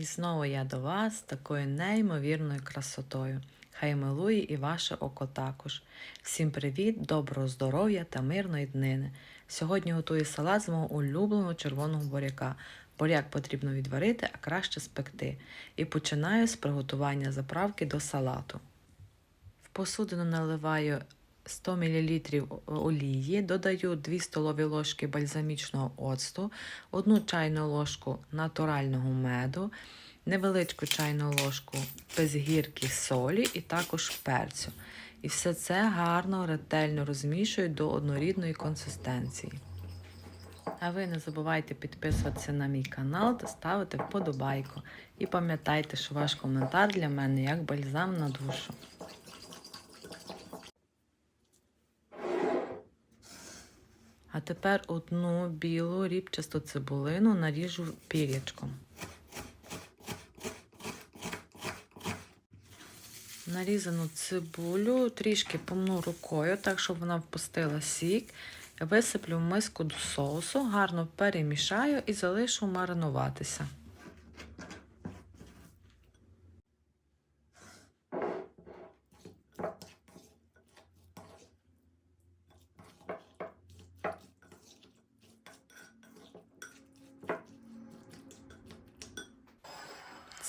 І знову я до вас з такою неймовірною красотою. Хай милує і ваше око також. Всім привіт, доброго здоров'я та мирної днини. Сьогодні готую салат з мого улюбленого червоного буряка. Буряк потрібно відварити, а краще спекти. І починаю з приготування заправки до салату. В посудину наливаю 100 мл олії, додаю 2 столові ложки бальзамічного оцту, 1 чайну ложку натурального меду, невеличку чайну ложку без гірки солі і також перцю. І все це гарно, ретельно розмішую до однорідної консистенції. А ви не забувайте підписуватися на мій канал та ставити вподобайку. І пам'ятайте, що ваш коментар для мене як бальзам на душу. А тепер одну білу рібчасту цибулину наріжу пірячком. Нарізану цибулю трішки помну рукою, так щоб вона впустила сік. Висиплю в миску до соусу, гарно перемішаю і залишу маринуватися.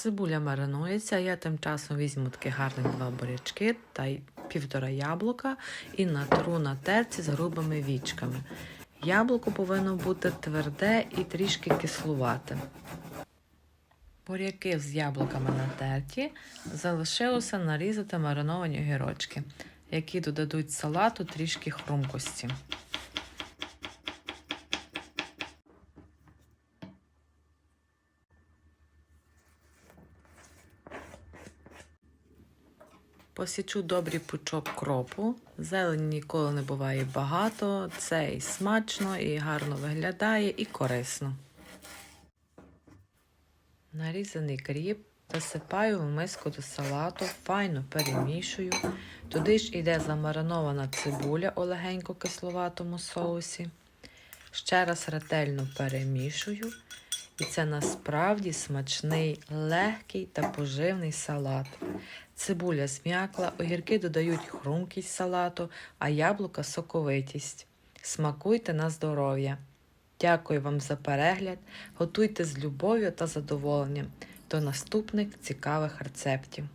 Цибуля маринується, я тим часом візьму такі гарні два бурячки та півтора яблука і натру на терці з грубими вічками. Яблуко повинно бути тверде і трішки кислувате. Буряки з яблуками натерті залишилося нарізати мариновані огірочки, які додадуть салату трішки хрумкості. Посічу добрий пучок кропу. Зелені ніколи не буває багато. Це і смачно, і гарно виглядає, і корисно. Нарізаний кріп засипаю в миску до салату, файно перемішую. Туди ж іде замаринована цибуля у легенько кисловатому соусі. Ще раз ретельно перемішую. І це насправді смачний, легкий та поживний салат. Цибуля зм'якла, огірки додають хрумкість салату, а яблука соковитість. Смакуйте на здоров'я. Дякую вам за перегляд. Готуйте з любов'ю та задоволенням до наступних цікавих рецептів.